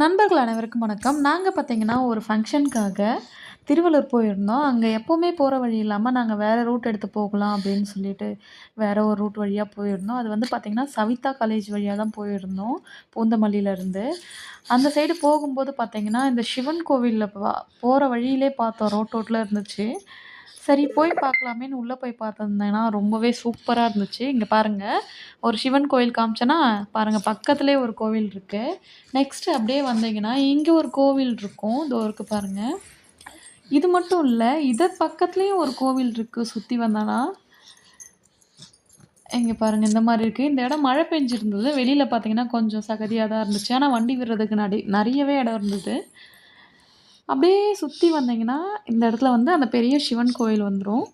நண்பர்கள் அனைவருக்கும் வணக்கம். நாங்கள் பார்த்தீங்கன்னா ஒரு ஃபங்க்ஷனுக்காக திருவள்ளூர் போயிருந்தோம். அங்கே எப்போவுமே போகிற வழி இல்லாமல் நாங்கள் வேறு ரூட் எடுத்து போகலாம் அப்படின்னு சொல்லிட்டு வேறு ஒரு ரூட் வழியாக போயிருந்தோம். அது வந்து பார்த்திங்கன்னா சவிதா காலேஜ் வழியாக தான் போயிருந்தோம் பூந்தமல்லியிலேருந்து. அந்த சைடு போகும்போது பார்த்திங்கன்னா இந்த சிவன் கோவிலில் போகிற வழியிலே பார்த்தோம். ரோட்டோட்டில் இருந்துச்சு. சரி போய் பார்க்கலாமேன்னு உள்ளே போய் பார்த்துருந்தேன்னா ரொம்பவே சூப்பராக இருந்துச்சு. இங்கே பாருங்கள் ஒரு சிவன் கோயில் காமிச்சேன்னா பாருங்கள் பக்கத்துலேயே ஒரு கோவில் இருக்குது நெக்ஸ்ட்டு அப்படியே வந்தீங்கன்னா இங்கே ஒரு கோவில் இருக்கும். தோருக்கு பாருங்கள் இது மட்டும் இல்லை இதை பக்கத்துலேயும் ஒரு கோவில் இருக்குது சுற்றி வந்தானா இங்கே பாருங்கள் இந்த மாதிரி இருக்குது இந்த இடம் மழை பெஞ்சிருந்தது. வெளியில் பார்த்தீங்கன்னா கொஞ்சம் சகதியாக தான் இருந்துச்சு. ஆனால் வண்டி விடுறதுக்கு நடி நிறையவே இடம் இருந்தது. அப்படியே சுற்றி வந்தீங்கன்னா இந்த இடத்துல வந்து அந்த பெரிய சிவன் கோவில் வந்துடும்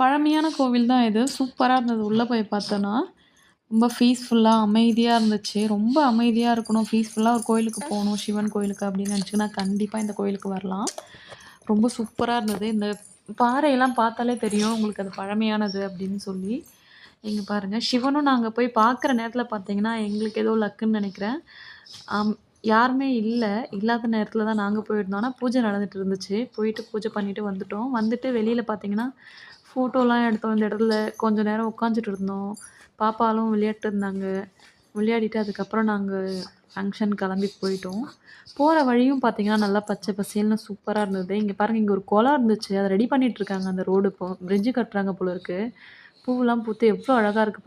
பழமையான கோவில் தான் இது. சூப்பராக இருந்தது. உள்ளே போய் பார்த்தோன்னா ரொம்ப பீஸ்ஃபுல்லாக அமைதியாக இருந்துச்சு. ரொம்ப அமைதியாக இருக்கணும். பீஸ்ஃபுல்லாக ஒரு கோயிலுக்கு போகணும் சிவன் கோயிலுக்கு அப்படின்னு நினச்சிங்கன்னா கண்டிப்பாக இந்த கோயிலுக்கு வரலாம். ரொம்ப சூப்பராக இருந்தது. இந்த பாறையெல்லாம் பார்த்தாலே தெரியும். உங்களுக்கு அது பழமையானது அப்படின்னு சொல்லி. இங்கே பாருங்கள் சிவனும் நாங்கள் போய் பார்க்குற நேரத்தில் பார்த்தீங்கன்னா எங்களுக்கு ஏதோ லக்குன்னு நினைக்கிறேன். யாருமே இல்லை. இல்லாத நேரத்தில் தான் நாங்கள் போயிருந்தோம். ஆனால் பூஜை நடந்துகிட்டு இருந்துச்சு. போயிட்டு பூஜை பண்ணிவிட்டு வந்துவிட்டோம் வந்துட்டு வெளியில் பார்த்தீங்கன்னா ஃபோட்டோலாம் எடுத்தோம். இந்த இடத்துல கொஞ்சம் நேரம் உட்காந்துட்டு இருந்தோம். பாப்பாலும் விளையாட்டு இருந்தாங்க. விளையாடிட்டு அதுக்கப்புறம் நாங்கள் ஃபங்க்ஷன் கிளம்பி போயிட்டோம். போகிற வழியும் பார்த்தீங்கன்னா நல்லா பச்சை பசேல்னு சூப்பராக இருந்தது. இங்கே பாருங்கள் இங்கே ஒரு குளம் இருந்துச்சு. அதை ரெடி பண்ணிகிட்ருக்காங்க அந்த ரோடு இப்போ. பிரிட்ஜு கட்டுறாங்க போல இருக்குது பூவெலாம் பூத்து எவ்வளோ அழகாக இருக்குது